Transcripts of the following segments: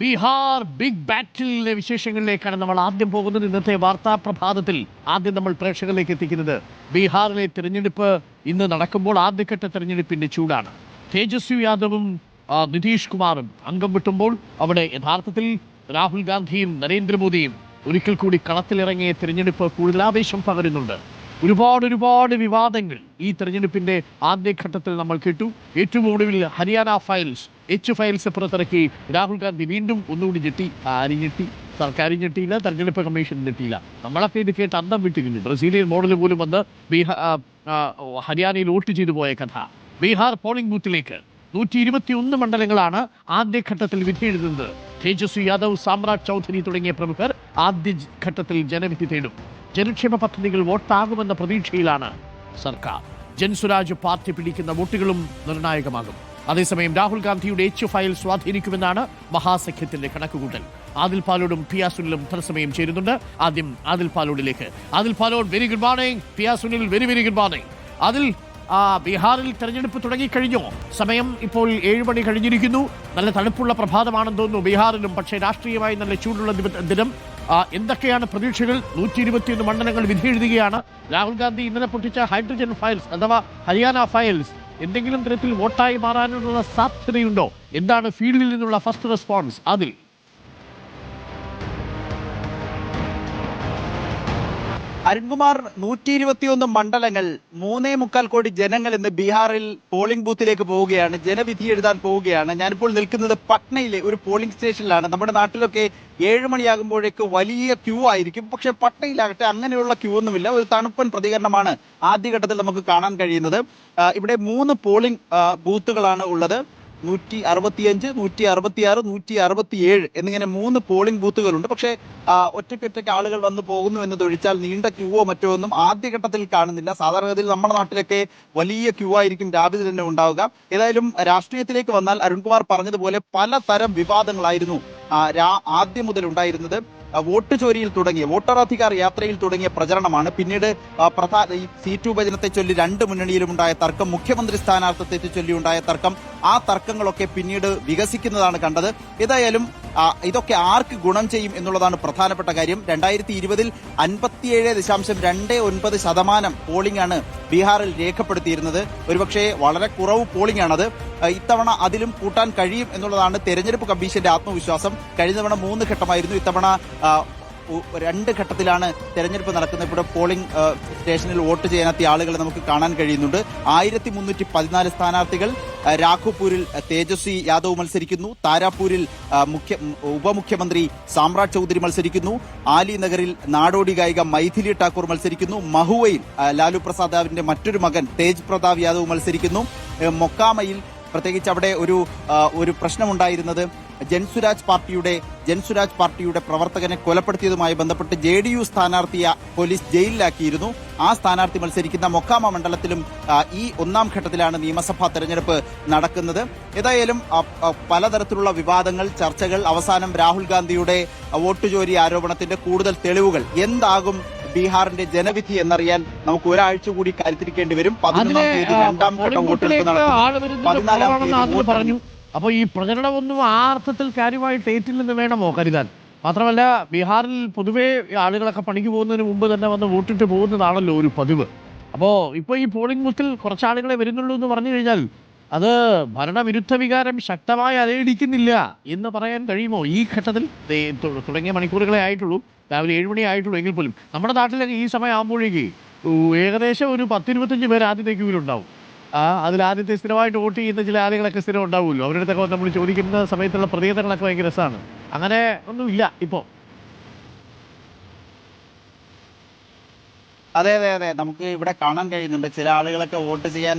Bihar big ബാറ്റിലെ വിശേഷങ്ങളിലേക്കാണ് നമ്മൾ ആദ്യം പോകുന്നത്. ഇന്നത്തെ വാർത്താ പ്രഭാതത്തിൽ ആദ്യം നമ്മൾ പ്രേക്ഷകരിലേക്ക് എത്തിക്കുന്നത്. ബീഹാറിലെ തിരഞ്ഞെടുപ്പ് ഇന്ന് നടക്കുമ്പോൾ ആദ്യഘട്ട തിരഞ്ഞെടുപ്പിന്റെ ചൂടാണ്. തേജസ്വി യാദവും നിതീഷ് കുമാറും അംഗം വിട്ടുമ്പോൾ അവിടെ യഥാർത്ഥത്തിൽ രാഹുൽ ഗാന്ധിയും നരേന്ദ്രമോദിയും ഒരിക്കൽ കൂടി കളത്തിലിറങ്ങിയ തിരഞ്ഞെടുപ്പ് കൂടുതൽ ആവേശം പകരുന്നുണ്ട്. ഒരുപാട് ഒരുപാട് വിവാദങ്ങൾ ഈ തെരഞ്ഞെടുപ്പിന്റെ ആദ്യഘട്ടത്തിൽ നമ്മൾ കേട്ടു. ഏറ്റവും ഒടുവിൽ ഹരിയാന ഫയൽസ് എച്ച് ഫയൽസ് പുറത്തിറക്കി. രാഹുൽ ഗാന്ധി വീണ്ടും ഒന്നുകൂടി ഞെട്ടി. ആരും ഞെട്ടി. സർക്കാർ ഞെട്ടിയില്ല തെരഞ്ഞെടുപ്പ് കമ്മീഷൻ ഞെട്ടിയില്ല. നമ്മളൊക്കെ ഇത് കേട്ട് അന്തം വിട്ടിരുന്നു ബ്രസീലിയൻ മോഡൽ പോലും വന്ന് ബീഹാർ ഹരിയാനയിൽ വോട്ട് ചെയ്തു പോയ കഥ. ബീഹാർ പോളിംഗ് ബൂത്തിലേക്ക് നൂറ്റി ഇരുപത്തി ഒന്ന് മണ്ഡലങ്ങളാണ് ആദ്യഘട്ടത്തിൽ വിധി എഴുതുന്നത്. തേജസ്വി യാദവ് സാമ്രാജ് ചൗധരി തുടങ്ങിയ പ്രമുഖർ ആദ്യ ഘട്ടത്തിൽ ജനവിധി തേടും. ജനക്ഷേമ പദ്ധതികൾ വോട്ടാകുമെന്ന പ്രതീക്ഷയിലാണ് സർക്കാർ. ജൻസുരാജ് പാർട്ടി പിടിക്കുന്ന വോട്ടുകളും നിർണായകമാകും. അതേസമയം രാഹുൽ ഗാന്ധിയുടെ എച്ച് ഫയൽ സ്വാധീനിക്കുമെന്നാണ് മഹാസഖ്യത്തിന്റെ കണക്കുകൂട്ടൽ. ആദിൽ പാലോടും പിയാസുനിലും തത്സമയം ചേരുന്നുണ്ട്. ആദ്യം Adil പാലോടിലേക്ക്. Adil Palode very good morning പിയാസുനിൽ very very good morning അതിൽ ബീഹാറിൽ തെരഞ്ഞെടുപ്പ് തുടങ്ങിക്കഴിഞ്ഞോ? സമയം ഇപ്പോൾ ഏഴ് മണി കഴിഞ്ഞിരിക്കുന്നു. നല്ല തണുപ്പുള്ള പ്രഭാതമാണെന്ന് തോന്നുന്നു ബീഹാറിലും. പക്ഷേ രാഷ്ട്രീയമായി നല്ല ചൂടുള്ള ദിനം എന്തൊക്കെയാണ് പ്രതീക്ഷകൾ? നൂറ്റി ഇരുപത്തിയൊന്ന് മണ്ഡലങ്ങൾ വിധി എഴുതുകയാണ് രാഹുൽ ഗാന്ധി ഇന്നലെ പൊട്ടിച്ച ഹൈഡ്രജൻ ഫയൽസ് അഥവാ ഹരിയാന ഫയൽസ് എന്തെങ്കിലും തരത്തിൽ വോട്ടായി മാറാനുള്ള സാധ്യതയുണ്ടോ? എന്താണ് ഫീൽഡിൽ നിന്നുള്ള ഫസ്റ്റ് റെസ്പോൺസ്? അതിൽ അരുൺകുമാർ നൂറ്റി ഇരുപത്തിയൊന്ന് മണ്ഡലങ്ങൾ മൂന്നേ മുക്കാൽ കോടി ജനങ്ങൾ ഇന്ന് ബീഹാറിൽ പോളിംഗ് ബൂത്തിലേക്ക് പോവുകയാണ്. ജനവിധി എഴുതാൻ പോവുകയാണ്. ഞാനിപ്പോൾ നിൽക്കുന്നത് പട്നയിലെ ഒരു പോളിംഗ് സ്റ്റേഷനിലാണ്. നമ്മുടെ നാട്ടിലൊക്കെ ഏഴ് മണിയാകുമ്പോഴേക്ക് വലിയ ക്യൂ ആയിരിക്കും. പക്ഷെ പട്നയിലാകട്ടെ അങ്ങനെയുള്ള ക്യൂ ഒന്നുമില്ല ഒരു തണുപ്പൻ പ്രതികരണമാണ് ആദ്യഘട്ടത്തിൽ നമുക്ക് കാണാൻ കഴിയുന്നത്. ഇവിടെ മൂന്ന് പോളിംഗ് ബൂത്തുകളാണ് ഉള്ളത്. നൂറ്റി അറുപത്തിയഞ്ച് നൂറ്റി അറുപത്തിയാറ് നൂറ്റി അറുപത്തിയേഴ് എന്നിങ്ങനെ മൂന്ന് പോളിംഗ് ബൂത്തുകളുണ്ട് പക്ഷേ ഒറ്റയ്ക്കൊറ്റയ്ക്ക് ആളുകൾ വന്ന് പോകുന്നു എന്നതൊഴിച്ചാൽ നീണ്ട ക്യൂവോ മറ്റോ ഒന്നും ആദ്യഘട്ടത്തിൽ കാണുന്നില്ല. സാധാരണഗതിയിൽ നമ്മുടെ നാട്ടിലൊക്കെ വലിയ ക്യൂ ആയിരിക്കും രാവിലെ തന്നെ ഉണ്ടാവുക. ഏതായാലും രാഷ്ട്രീയത്തിലേക്ക് വന്നാൽ അരുൺകുമാർ പറഞ്ഞതുപോലെ പലതരം വിവാദങ്ങളായിരുന്നു ആദ്യം മുതൽ ഉണ്ടായിരുന്നത്. വോട്ട് ചോരിയിൽ തുടങ്ങിയ വോട്ടറാധികാർ യാത്രയിൽ തുടങ്ങിയ പ്രചരണമാണ്. പിന്നീട് പ്രധാന ഈ സീറ്റ് വിഭജനത്തെ ചൊല്ലി രണ്ട് മുന്നണിയിലും ഉണ്ടായ തർക്കം മുഖ്യമന്ത്രി സ്ഥാനാർത്ഥത്തെ ചൊല്ലി ഉണ്ടായ തർക്കം ആ തർക്കങ്ങളൊക്കെ പിന്നീട് വികസിക്കുന്നതാണ് കണ്ടത്. ഏതായാലും ഇതൊക്കെ ആർക്ക് ഗുണം ചെയ്യും എന്നുള്ളതാണ് പ്രധാനപ്പെട്ട കാര്യം. രണ്ടായിരത്തി ഇരുപതിൽ അൻപത്തിയേഴ് ദശാംശം രണ്ട് ഒൻപത് ശതമാനം പോളിംഗ് ആണ് ബീഹാറിൽ രേഖപ്പെടുത്തിയിരുന്നത്. ഒരുപക്ഷെ വളരെ കുറവ് പോളിംഗ് ആണത് ഇത്തവണ അതിലും കൂട്ടാൻ കഴിയും എന്നുള്ളതാണ് തെരഞ്ഞെടുപ്പ് കമ്മീഷന്റെ ആത്മവിശ്വാസം. കഴിഞ്ഞ തവണ മൂന്ന് ഘട്ടമായിരുന്നു. ഇത്തവണ രണ്ട് ഘട്ടത്തിലാണ് തെരഞ്ഞെടുപ്പ് നടക്കുന്നത്. ഇവിടെ പോളിംഗ് സ്റ്റേഷനിൽ വോട്ട് ചെയ്യാനെത്തിയ ആളുകളെ നമുക്ക് കാണാൻ കഴിയുന്നുണ്ട്. ആയിരത്തി മുന്നൂറ്റി പതിനാല് സ്ഥാനാർത്ഥികൾ രാഘുപൂരിൽ തേജസ്വി യാദവ് മത്സരിക്കുന്നു. താരാപൂരിൽ മുഖ്യ ഉപമുഖ്യമന്ത്രി സാമ്രാജ് ചൌധരി മത്സരിക്കുന്നു. ആലി നഗറിൽ നാടോടി ഗായിക മൈഥിലി ടാക്കൂർ മത്സരിക്കുന്നു. മഹുവയിൽ ലാലു പ്രസാദ് മറ്റൊരു മകൻ തേജ് പ്രതാപ് യാദവ് മത്സരിക്കുന്നു. മൊക്കാമയിൽ പ്രത്യേകിച്ച് അവിടെ ഒരു ഒരു പ്രശ്നമുണ്ടായിരുന്നത് ജൻസുരാജ് പാർട്ടിയുടെ ജൻസുരാജ് പാർട്ടിയുടെ പ്രവർത്തകനെ കൊലപ്പെടുത്തിയതുമായി ബന്ധപ്പെട്ട് ജെ ഡി യു സ്ഥാനാർത്ഥിയെ പോലീസ് ജയിലിലാക്കിയിരുന്നു. ആ സ്ഥാനാർത്ഥി മത്സരിക്കുന്ന മൊക്കാമ മണ്ഡലത്തിലും ഈ ഒന്നാം ഘട്ടത്തിലാണ് നിയമസഭാ തെരഞ്ഞെടുപ്പ് നടക്കുന്നത്. ഏതായാലും പലതരത്തിലുള്ള വിവാദങ്ങൾ ചർച്ചകൾ അവസാനം രാഹുൽ ഗാന്ധിയുടെ വോട്ട് ചോരി ആരോപണത്തിന്റെ കൂടുതൽ തെളിവുകൾ. എന്താകും ബീഹാറിന്റെ ജനവിധി എന്നറിയാൻ നമുക്ക് ഒരാഴ്ച കൂടി കാത്തിരിക്കേണ്ടി വരും. പതിനൊന്നാം തീയതി രണ്ടാം ഘട്ടം വോട്ടെടുപ്പ് ബൂത്തിലേക്ക് നടക്കും പതിനാലാം തീയതി പറഞ്ഞു. അപ്പോൾ ഈ പ്രചരണമൊന്നും ആ അർത്ഥത്തിൽ കാര്യമായിട്ട് ഏറ്റില്ലെന്ന് വേണമോ കരുതാൻ മാത്രമല്ല ബീഹാറിൽ പൊതുവേ ആളുകളൊക്കെ പണിക്ക് പോകുന്നതിന് മുമ്പ് തന്നെ വന്ന് വോട്ടിട്ട് പോകുന്നതാണല്ലോ ഒരു പതിവ്. അപ്പോൾ ഇപ്പോൾ ഈ പോളിംഗ് ബൂത്തിൽ കുറച്ച് ആളുകളെ വരുന്നുള്ളൂ എന്ന് പറഞ്ഞു കഴിഞ്ഞാൽ അത് ഭരണവിരുദ്ധ വികാരം ശക്തമായി അലയിടിക്കുന്നില്ല എന്ന് പറയാൻ കഴിയുമോ? ഈ ഘട്ടത്തിൽ തുടങ്ങിയ മണിക്കൂറുകളെ ആയിട്ടുള്ളൂ. രാവിലെ ഏഴുമണി ആയിട്ടുള്ളൂ എങ്കിൽ പോലും. നമ്മുടെ നാട്ടിലൊക്കെ ഈ സമയം ആകുമ്പോഴേക്ക് ഏകദേശം ഒരു പത്തിരുപത്തഞ്ച് പേര് ആദ്യത്തെ ക്യൂവിലുണ്ടാവും. ആ അതിൽ ആദ്യത്തെ സ്ഥിരമായിട്ട് വോട്ട് ചെയ്യുന്ന ചില ആളുകളൊക്കെ സ്ഥിരം ഉണ്ടാവുമല്ലോ. അവരുടെ അടുത്തൊക്കെ നമ്മൾ ചോദിക്കുന്ന സമയത്തുള്ള പ്രതികരണങ്ങളൊക്കെ ഭയങ്കര രസമാണ്. അങ്ങനെ ഒന്നുമില്ല ഇപ്പോൾ അതെ അതെ അതെ. നമുക്ക് ഇവിടെ കാണാൻ കഴിയുന്നുണ്ട്. ചില ആളുകളൊക്കെ വോട്ട് ചെയ്യാൻ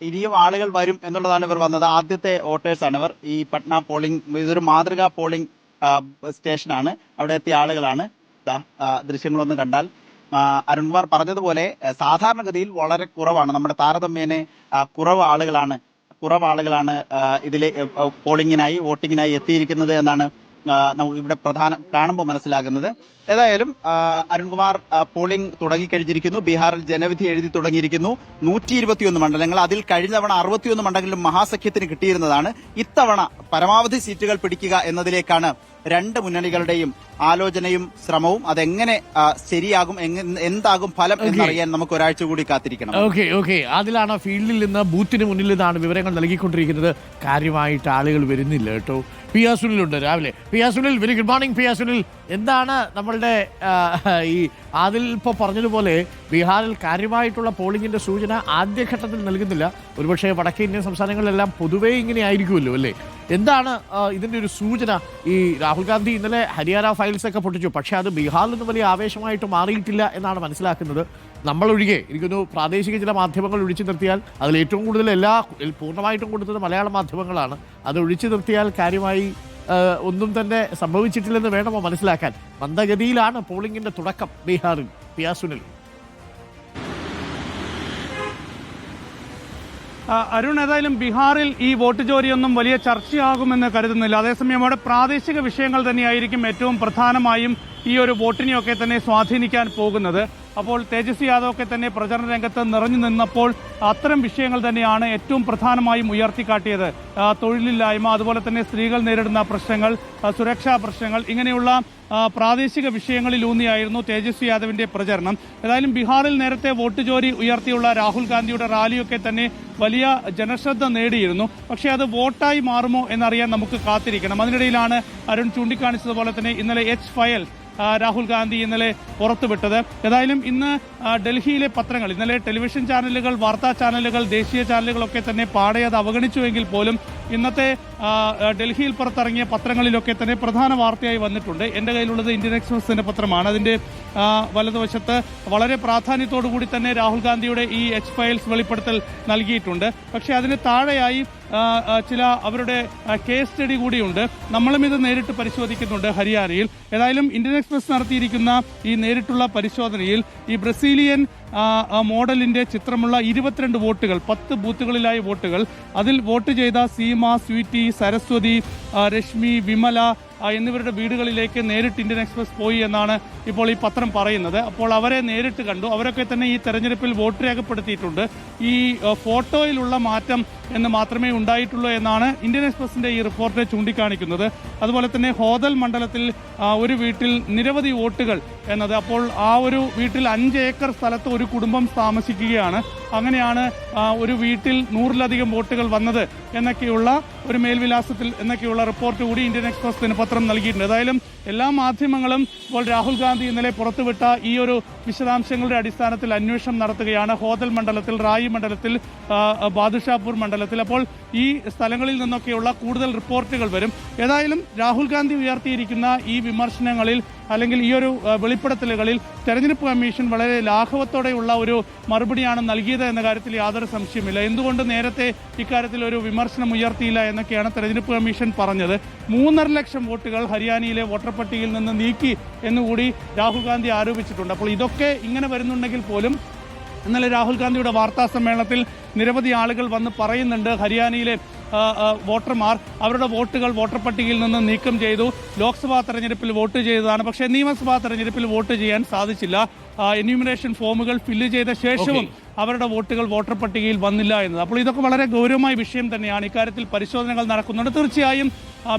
ഇനിയും ആളുകൾ വരും എന്നുള്ളതാണ് ഇവർ വന്നത്. ആദ്യത്തെ വോട്ടേഴ്സാണ് ഇവർ. ഈ പട്ന പോളിംഗ് ഇതൊരു മാതൃകാ പോളിംഗ് സ്റ്റേഷനാണ് അവിടെ എത്തിയ ആളുകളാണ്. ദൃശ്യങ്ങളൊന്ന് കണ്ടാൽ. അരുൺകുമാർ പറഞ്ഞതുപോലെ സാധാരണഗതിയിൽ വളരെ കുറവാണ്. നമ്മുടെ താരതമ്യേന കുറവ് ആളുകളാണ് കുറവ് ആളുകളാണ് ഇതിലെ പോളിങ്ങിനായി വോട്ടിങ്ങിനായി എത്തിയിരിക്കുന്നത് എന്നാണ് നമുക്ക് ഇവിടെ പ്രധാന കാണുമ്പോൾ മനസ്സിലാകുന്നത്. ഏതായാലും അരുൺകുമാർ പോളിംഗ് തുടങ്ങിക്കഴിഞ്ഞിരിക്കുന്നു. ബീഹാറിൽ ജനവിധി എഴുതി തുടങ്ങിയിരിക്കുന്നു. നൂറ്റി ഇരുപത്തിയൊന്ന് മണ്ഡലങ്ങൾ. അതിൽ കഴിഞ്ഞ തവണ അറുപത്തിയൊന്ന് മണ്ഡലങ്ങളിലും മഹാസഖ്യത്തിന് കിട്ടിയിരുന്നതാണ്. ഇത്തവണ പരമാവധി സീറ്റുകൾ പിടിക്കുക എന്നതിലേക്കാണ് രണ്ട് മുന്നണികളുടെയും ആലോചനയും ശ്രമവും അതെങ്ങനെ ആ, ശരിയാകും എന്താകും ഫലം എന്നറിയാൻ നമുക്ക് ഒരാഴ്ച കൂടി കാത്തിരിക്കണം. ഓക്കെ ഓക്കെ അതിലാണ് ഫീൽഡിൽ നിന്ന് ബൂത്തിന് മുന്നിൽ നിന്നാണ് വിവരങ്ങൾ നൽകിക്കൊണ്ടിരിക്കുന്നത്. കാര്യമായിട്ട് ആളുകൾ വരുന്നില്ല കേട്ടോ. പി ആർ സുനിലുണ്ട് രാവിലെ. P R Sunil very good morning P R Sunil. എന്താണ് നമ്മളുടെ ഈ അതിൽ ഇപ്പോൾ പറഞ്ഞതുപോലെ ബീഹാറിൽ കാര്യമായിട്ടുള്ള പോളിംഗിന്റെ സൂചന ആദ്യഘട്ടത്തിൽ നൽകുന്നില്ല. ഒരുപക്ഷെ വടക്കേ ഇന്ത്യൻ സംസ്ഥാനങ്ങളിലെല്ലാം പൊതുവേ ഇങ്ങനെ ആയിരിക്കുമല്ലോ അല്ലേ? എന്താണ് ഇതിന്റെ ഒരു സൂചന? ഈ രാഹുൽ ഗാന്ധി ഇന്നലെ ഹരിയാന ഫയൽസ് ഒക്കെ പൊട്ടിച്ചു. പക്ഷേ അത് ബീഹാറിൽ നിന്ന് വലിയ ആവേശമായിട്ട് മാറിയിട്ടില്ല എന്നാണ് മനസ്സിലാക്കുന്നത്. നമ്മളൊഴികെ എനിക്കൊരു പ്രാദേശിക ചില മാധ്യമങ്ങൾ ഒഴിച്ചു നിർത്തിയാൽ അതിൽ ഏറ്റവും കൂടുതൽ എല്ലാ പൂർണമായിട്ടും കൊടുത്തത് മലയാള മാധ്യമങ്ങളാണ്. അത് ഒഴിച്ചു നിർത്തിയാൽ കാര്യമായി ഒന്നും തന്നെ സംഭവിച്ചിട്ടില്ലെന്ന് വേണമോ മനസ്സിലാക്കാൻ? മന്ദഗതിയിലാണ് പോളിംഗിന്റെ തുടക്കം ബീഹാറിൽ. പിയാ അരുൺ ഏതായാലും ബീഹാറിൽ ഈ വോട്ട് ചോരിയൊന്നും വലിയ ചർച്ചയാകുമെന്ന് കരുതുന്നില്ല. അതേസമയം അവിടെ പ്രാദേശിക വിഷയങ്ങൾ തന്നെയായിരിക്കും ഏറ്റവും പ്രധാനമായും ഈ ഒരു വോട്ടിനെയൊക്കെ തന്നെ സ്വാധീനിക്കാൻ പോകുന്നത്. അപ്പോൾ തേജസ്വി യാദവ് ഒക്കെ തന്നെ പ്രചരണ രംഗത്ത് നിറഞ്ഞു നിന്നപ്പോൾ അത്തരം വിഷയങ്ങൾ തന്നെയാണ് ഏറ്റവും പ്രധാനമായും ഉയർത്തിക്കാട്ടിയത്. തൊഴിലില്ലായ്മ അതുപോലെ തന്നെ സ്ത്രീകൾ നേരിടുന്ന പ്രശ്നങ്ങൾ സുരക്ഷാ പ്രശ്നങ്ങൾ ഇങ്ങനെയുള്ള പ്രാദേശിക വിഷയങ്ങളിലൂന്നിയായിരുന്നു തേജസ്വി യാദവിന്റെ പ്രചരണം. ഏതായാലും ബീഹാറിൽ നേരത്തെ വോട്ട് ചോരി ഉയർത്തിയുള്ള രാഹുൽ ഗാന്ധിയുടെ റാലിയൊക്കെ തന്നെ വലിയ ജനശ്രദ്ധ നേടിയിരുന്നു. പക്ഷേ അത് വോട്ടായി മാറുമോ എന്നറിയാൻ നമുക്ക് കാത്തിരിക്കണം. അതിനിടയിലാണ് അരുൺ ചൂണ്ടിക്കാണിച്ചതുപോലെ തന്നെ ഇന്നലെ എച്ച് ഫയൽ രാഹുൽ ഗാന്ധി ഇന്നലെ പുറത്തുവിട്ടത്. ഏതായാലും ഇന്ന് ഡൽഹിയിലെ പത്രങ്ങൾ ഇന്നലെ ടെലിവിഷൻ ചാനലുകൾ വാർത്താ ചാനലുകൾ ദേശീയ ചാനലുകളൊക്കെ തന്നെ പാടെ അത് അവഗണിച്ചുവെങ്കിൽ പോലും ഇന്നത്തെ ഡൽഹിയിൽ പുറത്തിറങ്ങിയ പത്രങ്ങളിലൊക്കെ തന്നെ പ്രധാന വാർത്തയായി വന്നിട്ടുണ്ട്. എന്റെ കയ്യിലുള്ളത് ഇന്ത്യൻ എക്സ്പ്രസിന്റെ പത്രമാണ്. അതിന്റെ വലതുവശത്ത് വളരെ പ്രാധാന്യത്തോടു കൂടി തന്നെ രാഹുൽ ഗാന്ധിയുടെ ഈ എച്ച് ഫയൽസ് വെളിപ്പെടുത്തൽ നൽകിയിട്ടുണ്ട്. പക്ഷേ അതിന് താഴെയായി ചില അവരുടെ കേസ് സ്റ്റഡി കൂടിയുണ്ട്. നമ്മളും ഇത് നേരിട്ട് പരിശോധിക്കുന്നുണ്ട് ഹരിയാനയിൽ. ഏതായാലും ഇന്ത്യൻ എക്സ്പ്രസ് നടത്തിയിരിക്കുന്ന ഈ നേരിട്ടുള്ള പരിശോധനയിൽ ഈ ബ്രസീലിയൻ മോഡലിന്റെ ചിത്രമുള്ള ഇരുപത്തിരണ്ട് വോട്ടുകൾ പത്ത് ബൂത്തുകളിലായി വോട്ടുകൾ അതിൽ വോട്ട് ചെയ്ത സീമ സ്വീറ്റി സരസ്വതി രശ്മി വിമല എന്നിവരുടെ വീടുകളിലേക്ക് നേരിട്ട് ഇന്ത്യൻ എക്സ്പ്രസ് പോയി എന്നാണ് ഇപ്പോൾ ഈ പത്രം പറയുന്നത്. അപ്പോൾ അവരെ നേരിട്ട് കണ്ടു. അവരൊക്കെ തന്നെ ഈ തെരഞ്ഞെടുപ്പിൽ വോട്ട് രേഖപ്പെടുത്തിയിട്ടുണ്ട്. ഈ ഫോട്ടോയിലുള്ള മാറ്റം എന്ന് മാത്രമേ ഉണ്ടായിട്ടുള്ളൂ എന്നാണ് ഇന്ത്യൻ എക്സ്പ്രസിന്റെ ഈ റിപ്പോർട്ട് ചൂണ്ടിക്കാണിക്കുന്നത്. അതുപോലെ തന്നെ ഹോദൽ മണ്ഡലത്തിൽ ഒരു വീട്ടിൽ നിരവധി വോട്ടുകൾ എന്നത് അപ്പോൾ ആ ഒരു വീട്ടിൽ അഞ്ച് ഏക്കർ സ്ഥലത്ത് ഒരു കുടുംബം താമസിക്കുകയാണ്. അങ്ങനെയാണ് ഒരു വീട്ടിൽ നൂറിലധികം വോട്ടുകൾ വന്നത് എന്നൊക്കെയുള്ള ഒരു മേൽവിലാസത്തിൽ എന്നൊക്കെയുള്ള റിപ്പോർട്ട് കൂടി ഇന്ത്യൻ എക്സ്പ്രസ് ദിനപത്രം നൽകിയിട്ടുണ്ട്. ഏതായാലും എല്ലാ മാധ്യമങ്ങളും ഇപ്പോൾ രാഹുൽ ഗാന്ധി ഇന്നലെ പുറത്തുവിട്ട ഈ ഒരു വിശദാംശങ്ങളുടെ അടിസ്ഥാനത്തിൽ അന്വേഷണം നടത്തുകയാണ്. ഹോദൽ മണ്ഡലത്തിൽ റായി മണ്ഡലത്തിൽ ബാദുഷാപൂർ മണ്ഡലത്തിൽ. അപ്പോൾ ഈ സ്ഥലങ്ങളിൽ നിന്നൊക്കെയുള്ള കൂടുതൽ റിപ്പോർട്ടുകൾ വരും. ഏതായാലും രാഹുൽ ഗാന്ധി ഉയർത്തിയിരിക്കുന്ന ഈ വിമർശനങ്ങളിൽ അല്ലെങ്കിൽ ഈ ഒരു വെളിപ്പെടുത്തലുകളിൽ തെരഞ്ഞെടുപ്പ് കമ്മീഷൻ വളരെ ലാഘവത്തോടെയുള്ള ഒരു മറുപടിയാണ് നൽകിയത് എന്ന കാര്യത്തിൽ യാതൊരു സംശയമില്ല എന്തുകൊണ്ട് നേരത്തെ ഇക്കാര്യത്തിൽ ഒരു വിമർശനം ഉയർത്തിയില്ല എന്നൊക്കെയാണ് തെരഞ്ഞെടുപ്പ് കമ്മീഷൻ പറഞ്ഞത്. മൂന്നര ലക്ഷം വോട്ടുകൾ ഹരിയാനയിലെ വോട്ടർ പട്ടികയിൽ നിന്ന് നീക്കി എന്നുകൂടി രാഹുൽ ഗാന്ധി ആരോപിച്ചിട്ടുണ്ട്. അപ്പോൾ ഇതൊക്കെ ഇങ്ങനെ വരുന്നുണ്ടെങ്കിൽ പോലും ഇന്നലെ രാഹുൽ ഗാന്ധിയുടെ വാർത്താ സമ്മേളനത്തിൽ നിരവധി ആളുകൾ വന്ന് പറയുന്നുണ്ട് ഹരിയാനയിലെ വോട്ടർമാർ അവരുടെ വോട്ടുകൾ വോട്ടർ പട്ടികയിൽ നിന്ന് നീക്കം ചെയ്തു. ലോക്സഭാ തെരഞ്ഞെടുപ്പിൽ വോട്ട് ചെയ്തതാണ്. പക്ഷേ നിയമസഭാ തെരഞ്ഞെടുപ്പിൽ വോട്ട് ചെയ്യാൻ സാധിച്ചില്ല. എന്യൂമിനേഷൻ ഫോമുകൾ ഫില്ല് ചെയ്ത ശേഷവും അവരുടെ വോട്ടുകൾ വോട്ടർ പട്ടികയിൽ വന്നില്ല എന്നത്. അപ്പോൾ ഇതൊക്കെ വളരെ ഗൗരവമായ വിഷയം തന്നെയാണ്. ഇക്കാര്യത്തിൽ പരിശോധനകൾ നടക്കുന്നുണ്ട്. തീർച്ചയായും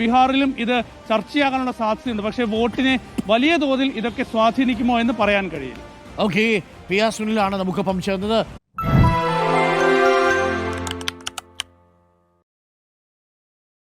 ബീഹാറിലും ഇത് ചർച്ചയാകാനുള്ള സാധ്യതയുണ്ട്. പക്ഷേ വോട്ടിനെ വലിയ തോതിൽ ഇതൊക്കെ സ്വാധീനിക്കുമോ എന്ന് പറയാൻ കഴിയില്ല. ഓക്കെ പി ആർ സുനിലാണ് നമുക്കൊപ്പം ചേർന്നത്.